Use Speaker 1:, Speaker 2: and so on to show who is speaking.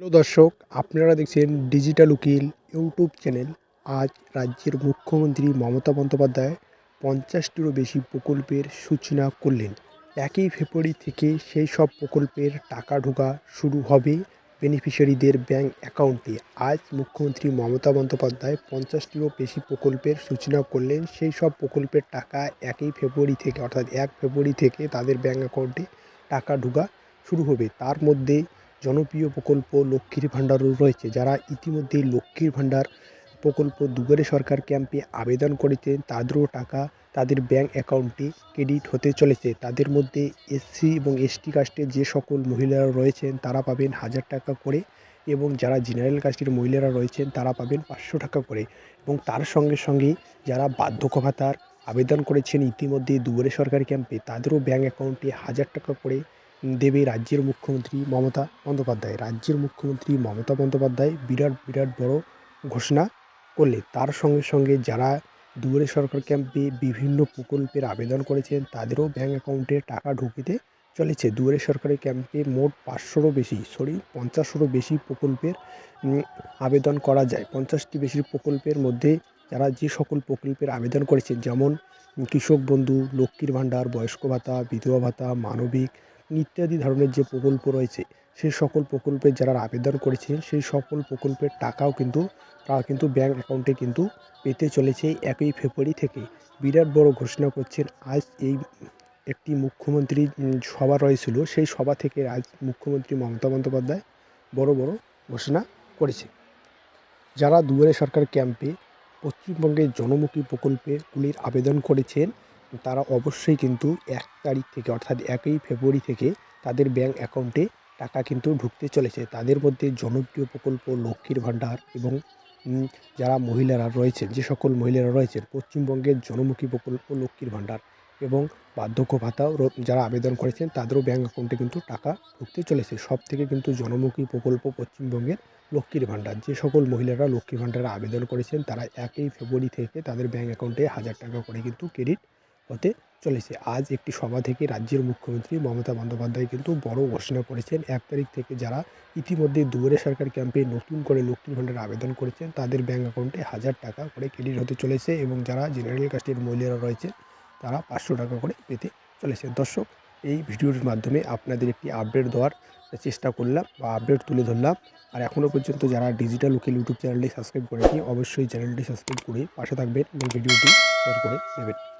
Speaker 1: Hello দর্শক, আপনারা দেখছেন ডিজিটাল উকিল ইউটিউব চ্যানেল। আজ রাজ্যের মুখ্যমন্ত্রী মমতা বন্দ্যোপাধ্যায় পঞ্চাশটিরও বেশি প্রকল্পের সূচনা করলেন। একই ফেব্রুয়ারি থেকে সেই সব প্রকল্পের টাকা ঢোকা শুরু হবে বেনিফিশিয়ারিদের ব্যাংক অ্যাকাউন্টে আজ মুখ্যমন্ত্রী মমতা বন্দ্যোপাধ্যায় পঞ্চাশটিরও বেশি প্রকল্পের সূচনা করলেন। সেই সব প্রকল্পের টাকা একই ফেব্রুয়ারি থেকে, অর্থাৎ এক ফেব্রুয়ারি থেকে তাদের ব্যাংক অ্যাকাউন্টে টাকা ঢোকা শুরু হবে। তার মধ্যে জনপ্রিয় প্রকল্প লক্ষ্মীর ভাণ্ডারও রয়েছে, যারা ইতিমধ্যে লক্ষ্মীর ভাণ্ডার প্রকল্প দুয়ারে সরকার ক্যাম্পে আবেদন করেছেন তাদেরও টাকা তাদের ব্যাংক অ্যাকাউন্টে ক্রেডিট হতে চলেছে। তাদের মধ্যে এসসি এবং এসটি কাস্টের যে সকল মহিলারা রয়েছেন, তারা পাবেন হাজার টাকা করে এবং যারা জেনারেল কাস্টের মহিলারা রয়েছেন, তারা পাবেন পাঁচশো টাকা করে। এবং তার সঙ্গে সঙ্গে যারা বার্ধক্য ভাতার আবেদন করেছেন ইতিমধ্যে দুয়ারে সরকার ক্যাম্পে, তাদেরও ব্যাংক অ্যাকাউন্টে হাজার টাকা করে দেবে রাজ্যের মুখ্যমন্ত্রী মমতা বন্দ্যোপাধ্যায়। রাজ্যের মুখ্যমন্ত্রী মমতা বন্দ্যোপাধ্যায় বিরাট বিরাট বড় ঘোষণা করলে তার সঙ্গে সঙ্গে যারা দুয়ারে সরকার ক্যাম্পে বিভিন্ন প্রকল্পের আবেদন করেছেন, তাদেরও ব্যাঙ্ক অ্যাকাউন্টে টাকা ঢুকিতে চলেছে। দুয়ারে সরকারি ক্যাম্পে মোট পাঁচশোরও বেশি, সরি, পঞ্চাশেরও বেশি প্রকল্পের আবেদন করা যায়। পঞ্চাশটি বেশি প্রকল্পের মধ্যে যারা যে সকল প্রকল্পের আবেদন করেছেন, যেমন কৃষক বন্ধু, লক্ষ্মীর ভাণ্ডার, বয়স্ক ভাতা, বিধবা ভাতা, মানবিক ইত্যাদি ধরনের যে প্রকল্প রয়েছে, সেই সকল প্রকল্পের যারা আবেদন করেছেন সেই সকল প্রকল্পের টাকাও কিন্তু তারা কিন্তু ব্যাংক অ্যাকাউন্টে কিন্তু পেতে চলেছে একই ফেব্রুয়ারি থেকে। বিরাট বড় ঘোষণা করছেন, আজ এই একটি মুখ্যমন্ত্রী সভা রয়েছিল, সেই সভা থেকে আজ মুখ্যমন্ত্রী মমতা বন্দ্যোপাধ্যায় বড় বড় ঘোষণা করেছে। যারা দুয়ারে সরকার ক্যাম্পে পশ্চিমবঙ্গের জনমুখী প্রকল্পেগুলির আবেদন করেছেন তারা অবশ্যই কিন্তু এক তারিখ থেকে অর্থাৎ একই ফেব্রুয়ারি থেকে তাদের ব্যাংক অ্যাকাউন্টে টাকা কিন্তু ঢুকতে চলেছে। তাদের মধ্যে জনপ্রিয় প্রকল্প লক্ষ্মীর ভাণ্ডার এবং যারা মহিলারা রয়েছেন, যে সকল মহিলারা রয়েছেন, পশ্চিমবঙ্গের জনমুখী প্রকল্প লক্ষ্মীর ভাণ্ডার এবং বার্ধক্য ভাতাও যারা আবেদন করেছেন, তাদেরও ব্যাংক অ্যাকাউন্টে কিন্তু টাকা ঢুকতে চলেছে। সব থেকে কিন্তু জনমুখী প্রকল্প পশ্চিমবঙ্গের লক্ষ্মীর ভাণ্ডার। যে সকল মহিলারা লক্ষ্মীর ভাণ্ডারে আবেদন করেছেন, তারা একই ফেব্রুয়ারি থেকে তাদের ব্যাংক অ্যাকাউন্টে হাজার টাকা করে কিন্তু ক্রেডিট হতে চলেছে। আজ একটি সভা থেকে রাজ্যের মুখ্যমন্ত্রী মমতা বন্দ্যোপাধ্যায় কিন্তু বড় ঘোষণা করেছেন। এক তারিখ থেকে যারা ইতিমধ্যে দুয়ারে সরকার ক্যাম্পে নতুন করে লক্ষ্মীর ভাণ্ডার আবেদন করেছেন, তাদের ব্যাঙ্ক অ্যাকাউন্টে হাজার টাকা করে ক্রেডিট হতে চলেছে এবং যারা জেনারেল কাস্টের মহিলারা রয়েছে তারা পাঁচশো টাকা করে পেতে চলেছে দর্শক, এই ভিডিওর মাধ্যমে আপনাদের একটি আপডেট দেওয়ার চেষ্টা করলাম বা আপডেট তুলে ধরলাম। আর এখনও পর্যন্ত যারা ডিজিটাল উকিল ইউটিউব চ্যানেলটি সাবস্ক্রাইব করেনি অবশ্যই চ্যানেলটি সাবস্ক্রাইব করে পাশে থাকবেন এবং ভিডিওটি শেয়ার করে দেবেন।